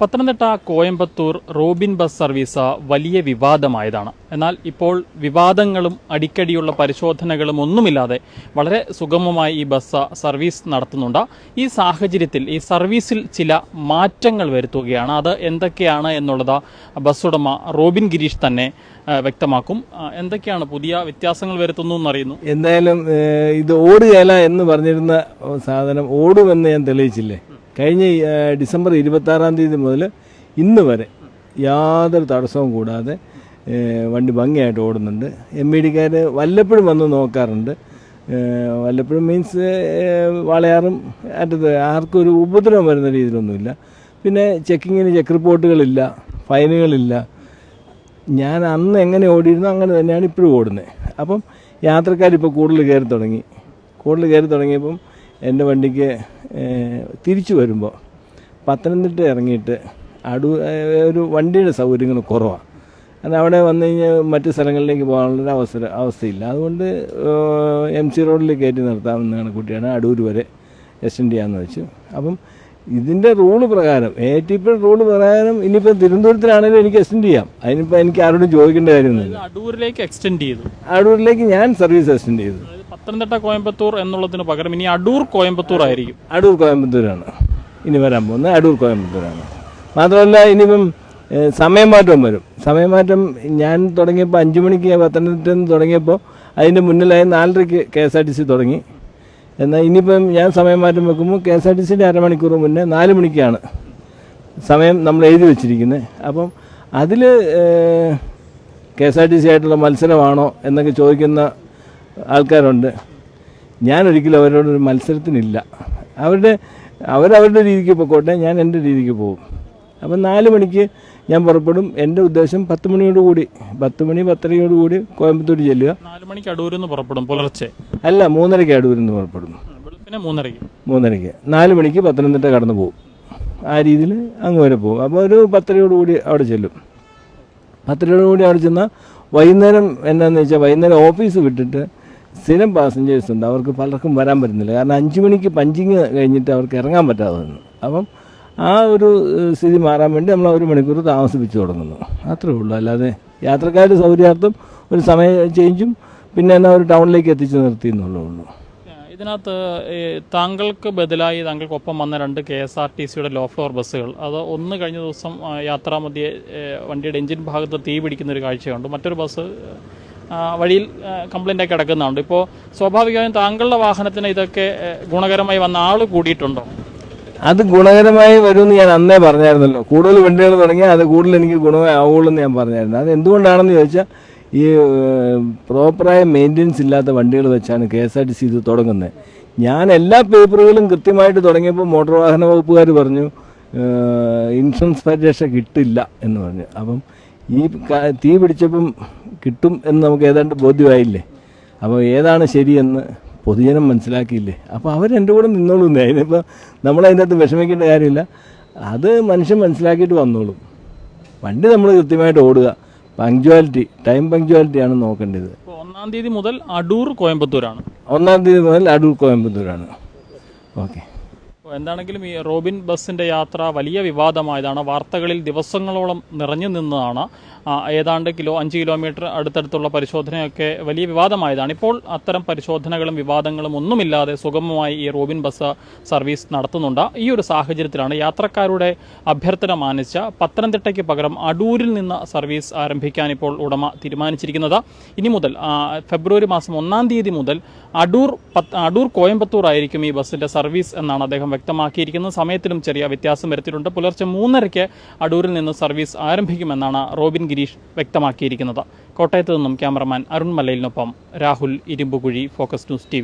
Pathanamthitta Coimbatore Robin bus service വലിയ വിവാദമായതാണ്. എന്നാൽ ഇപ്പോൾ വിവാദങ്ങളും അടിക്കടിയുള്ള പരിശോധനകളും ഒന്നുമില്ലാതെ വളരെ സുഗമമായി ഈ ബസ് സർവീസ് നടത്തുന്നുണ്ട്. ഈ സാഹചര്യത്തിൽ ഈ സർവീസിൽ ചില മാറ്റങ്ങൾ വരുത്തുകയാണ്. അത് എന്തൊക്കെയാണ് എന്നുള്ളത് ബസ് ഉടമ റോബിൻ ഗിരീഷ് തന്നെ വ്യക്തമാക്കും. എന്തൊക്കെയാണ് പുതിയ വ്യത്യാസങ്ങൾ വരുത്തുന്നു എന്നറിയുന്നു എന്തായാലും ഇത് ഓടുകയല്ല എന്ന് പറഞ്ഞിരുന്ന സാധനം ഓടുമെന്ന് ഞാൻ തെളിയിച്ചില്ലേ? കഴിഞ്ഞ ഡിസംബർ ഇരുപത്തി ആറാം തീയതി മുതൽ ഇന്ന് വരെ യാതൊരു തടസ്സവും കൂടാതെ വണ്ടി ഭംഗിയായിട്ട് ഓടുന്നുണ്ട്. എം ഇ ഡിക്കാർ വല്ലപ്പോഴും വന്ന് നോക്കാറുണ്ട്. വല്ലപ്പോഴും മീൻസ് വളയാറും അറ്റത്ത് ആർക്കും ഒരു ഉപദ്രവം വരുന്ന രീതിയിലൊന്നുമില്ല. പിന്നെ ചെക്കിങ്ങിന് ചെക്ക് റിപ്പോർട്ടുകളില്ല ഫൈനുകളില്ല. ഞാൻ അന്ന് എങ്ങനെ ഓടിയിരുന്നോ അങ്ങനെ തന്നെയാണ് ഇപ്പോഴും ഓടുന്നത്. അപ്പം യാത്രക്കാരിപ്പോൾ കൂടുതൽ കയറി തുടങ്ങി. കൂടുതൽ കയറി തുടങ്ങിയപ്പം എന്റെ വണ്ടിക്ക് തിരിച്ചു വരുമ്പോൾ പത്തനംതിട്ട ഇറങ്ങിയിട്ട് അടു ഒരു വണ്ടിയുടെ സൗകര്യങ്ങൾ കുറവാണ് അത് അവിടെ വന്നു കഴിഞ്ഞാൽ മറ്റ് സ്ഥലങ്ങളിലേക്ക് പോകാനുള്ളൊരു അവസര അവസ്ഥയില്ല. അതുകൊണ്ട് എം സി റോഡിൽ കയറ്റി നിർത്താമെന്നാണ് കുട്ടിയാണ് അടൂർ വരെ എക്സ്റ്റെൻഡ് ചെയ്യാമെന്ന് വെച്ചു. അപ്പം ഇതിന്റെ റൂൾ പ്രകാരം എ ടി പി റൂൾ പ്രകാരം ഇനിയിപ്പോൾ തിരുവനന്തപുരത്തിലാണെങ്കിലും എനിക്ക് എക്സ്റ്റെൻഡ് ചെയ്യാം. അതിനിപ്പോൾ എനിക്ക് ആരോടും ചോദിക്കേണ്ട കാര്യമൊന്നുമില്ല. അടൂരിലേക്ക് എക്സ്റ്റെൻഡ് ചെയ്തു. അടൂരിലേക്ക് ഞാൻ സർവീസ് എക്സ്റ്റെൻഡ് ചെയ്തു. പത്തനംതിട്ട കോയമ്പത്തൂർ എന്നുള്ളതിന് പകരം ഇനി അടൂർ കോയമ്പത്തൂർ ആയിരിക്കും. അടൂർ കോയമ്പത്തൂരാണ്. ഇനി വരാൻ പോകുന്നത് അടൂർ കോയമ്പത്തൂരാണ്. മാത്രമല്ല ഇനിയിപ്പം സമയമാറ്റം വരും. സമയമാറ്റം ഞാൻ തുടങ്ങിയപ്പോൾ അഞ്ച് മണിക്ക് പത്തനംതിട്ടയിൽ നിന്ന് തുടങ്ങിയപ്പോൾ അതിന്റെ മുന്നിലായി നാലരയ്ക്ക് K S R T C തുടങ്ങി. എന്നാൽ ഇനിയിപ്പം ഞാൻ സമയമാറ്റം വെക്കുമ്പോൾ കെ എസ് ആർ ടി സിന്റെ അരമണിക്കൂർ മുന്നേ നാല് മണിക്കാണ് സമയം നമ്മൾ എഴുതി വെച്ചിരിക്കുന്നത്. അപ്പം അതിൽ K S R T C ആയിട്ടുള്ള മത്സരമാണോ എന്നൊക്കെ ചോദിക്കുന്ന ആൾക്കാരുണ്ട്. ഞാനൊരിക്കലും അവരോടൊരു മത്സരത്തിനില്ല. അവരുടെ അവരവരുടെ രീതിക്ക് പോയിക്കോട്ടെ ഞാൻ എന്റെ രീതിക്ക് പോകും. അപ്പം നാല് മണിക്ക് ഞാൻ പുറപ്പെടും. എന്റെ ഉദ്ദേശം പത്ത് മണിയോട് കൂടി പത്ത് മണി പത്തരയോട് കൂടി കോയമ്പത്തൂർ ചെല്ലുക. നാല് മണിക്ക് അടൂരിൽ നിന്ന് പുറപ്പെടും പുലർച്ചെ. അല്ല മൂന്നരയ്ക്ക് അടൂരിൽ നിന്ന് പുറപ്പെടും പിന്നെ മൂന്നരയ്ക്ക്. മൂന്നരയ്ക്ക്. നാല് മണിക്ക് പത്തനംതിട്ട കടന്നു പോകും. ആ രീതിയിൽ അങ്ങ് വരെ പോകും. അപ്പോൾ ഒരു പത്തരയോട് കൂടി അവിടെ ചെല്ലും. പത്തരയോട് കൂടി അവിടെ ചെന്നാൽ വൈകുന്നേരം എന്താണെന്ന് വെച്ചാൽ വൈകുന്നേരം ഓഫീസ് വിട്ടിട്ട് സ്ഥിരം പാസഞ്ചേഴ്സ് ഉണ്ട്. അവർക്ക് പലർക്കും വരാൻ പറ്റുന്നില്ല. കാരണം അഞ്ച് മണിക്ക് പഞ്ചിങ് കഴിഞ്ഞിട്ട് അവർക്ക് ഇറങ്ങാൻ പറ്റാതെ വന്നു അപ്പം ആ ഒരു സ്ഥിതി മാറാൻ വേണ്ടി നമ്മൾ ഒരു മണിക്കൂർ താമസിപ്പിച്ച് തുടങ്ങുന്നു. അത്രേ ഉള്ളൂ. അല്ലാതെ യാത്രക്കാരുടെ സൗകര്യാർത്ഥം ഒരു സമയ ചേഞ്ചും പിന്നെ എന്നാൽ ഒരു ടൗണിലേക്ക് എത്തിച്ചു നിർത്തി എന്നുള്ളേ ഇതിനകത്ത് താങ്കൾക്ക് ബദലായി താങ്കൾക്കൊപ്പം വന്ന രണ്ട് കെ എസ് ആർ ടി സിയുടെ ലോ ഫ്ലോർ ബസ്സുകൾ. അത് ഒന്ന് കഴിഞ്ഞ ദിവസം യാത്രാമധ്യേ വണ്ടിയുടെ എഞ്ചിൻ ഭാഗത്ത് തീ പിടിക്കുന്ന ഒരു കാഴ്ചയുണ്ട്. മറ്റൊരു ബസ് വഴിയിൽ കംപ്ലയിന്റൊക്കെ കിടക്കുന്നുണ്ട്. ഇപ്പോൾ സ്വാഭാവികമായും താങ്കളുടെ വാഹനത്തിന് ഇതൊക്കെ ഗുണകരമായി വന്ന ആൾ കൂടിയിട്ടുണ്ടോ? അത് ഗുണകരമായി വരുമെന്ന് ഞാൻ അന്നേ പറഞ്ഞായിരുന്നല്ലോ. കൂടുതൽ വണ്ടികൾ തുടങ്ങിയാൽ അത് കൂടുതൽ എനിക്ക് ഗുണമേ ആവുള്ളൂ എന്ന് ഞാൻ പറഞ്ഞായിരുന്നു. അത് എന്തുകൊണ്ടാണെന്ന് ചോദിച്ചാൽ ഈ പ്രോപ്പറായ മെയിന്റെനൻസ് ഇല്ലാത്ത വണ്ടികൾ വെച്ചാണ് K S R T C ഇത് തുടങ്ങുന്നത്. ഞാൻ എല്ലാ പേപ്പറുകളും കൃത്യമായിട്ട് തുടങ്ങിയപ്പോൾ മോട്ടോർ വാഹന വകുപ്പുകാർ പറഞ്ഞു ഇൻഷുറൻസ് പരിരക്ഷ കിട്ടില്ല എന്ന് പറഞ്ഞു. അപ്പം ഈ തീ പിടിച്ചപ്പം കിട്ടും എന്ന് നമുക്ക് ഏതാണ്ട് ബോധ്യമായില്ലേ? അപ്പോൾ ഏതാണ് ശരിയെന്ന് പൊതുജനം മനസ്സിലാക്കിയില്ലേ? അപ്പോൾ അവരെന്റെ കൂടെ നിന്നോളും അതിനിപ്പോൾ നമ്മളതിന്റെ അകത്ത് വിഷമിക്കേണ്ട കാര്യമില്ല. അത് മനുഷ്യൻ മനസ്സിലാക്കിയിട്ട് വന്നോളും. വണ്ടി നമ്മൾ കൃത്യമായിട്ട് ഓടുക. പങ്ക്ച്വാലിറ്റി ടൈം പങ്ക്ച്വാലിറ്റിയാണ് നോക്കേണ്ടത്. ഒന്നാം തീയതി മുതൽ അടൂർ കോയമ്പത്തൂരാണ്. ഒന്നാം തീയതി മുതൽ അടൂർ കോയമ്പത്തൂരാണ്. ഓക്കെ. എന്താണെങ്കിലും ഈ റോബിൻ ബസ്സിന്റെ യാത്ര വലിയ വിവാദമായതാണ്. വാർത്തകളിൽ ദിവസങ്ങളോളം നിറഞ്ഞു നിന്നതാണ്. ഏതാണ്ട് കിലോ അഞ്ച് കിലോമീറ്റർ അടുത്തടുത്തുള്ള പരിശോധനയൊക്കെ വലിയ വിവാദമായതാണ്. ഇപ്പോൾ അത്തരം പരിശോധനകളും വിവാദങ്ങളും ഒന്നുമില്ലാതെ സുഗമമായി ഈ റോബിൻ ബസ് സർവീസ് നടത്തുന്നുണ്ട്. ഈ ഒരു സാഹചര്യത്തിലാണ് യാത്രക്കാരുടെ അഭ്യർത്ഥന മാനിച്ച പത്തനംതിട്ടയ്ക്ക് പകരം അടൂരിൽ നിന്ന് സർവീസ് ആരംഭിക്കാൻ ഇപ്പോൾ ഉടമ തീരുമാനിച്ചിരിക്കുന്നത്. ഇനി മുതൽ ഫെബ്രുവരി മാസം ഒന്നാം തീയതി മുതൽ അടൂർ അടൂർ കോയമ്പത്തൂർ ആയിരിക്കും ഈ ബസ്സിന്റെ സർവീസ് എന്നാണ് അദ്ദേഹം വ്യക്തമാക്കിയിരിക്കുന്നത് സമയത്തിലും ചെറിയ വ്യത്യാസം വരുത്തിയിട്ടുണ്ട്. പുലർച്ചെ മൂന്നരയ്ക്ക് അടൂരിൽ നിന്ന് സർവീസ് ആരംഭിക്കുമെന്നാണ് റോബിൻ ഗിരീഷ് വ്യക്തമാക്കിയിരിക്കുന്നത്. കോട്ടയത്ത് നിന്നും cameraman Arun മലയിലിനൊപ്പം Rahul Irumbukuzhi focus news T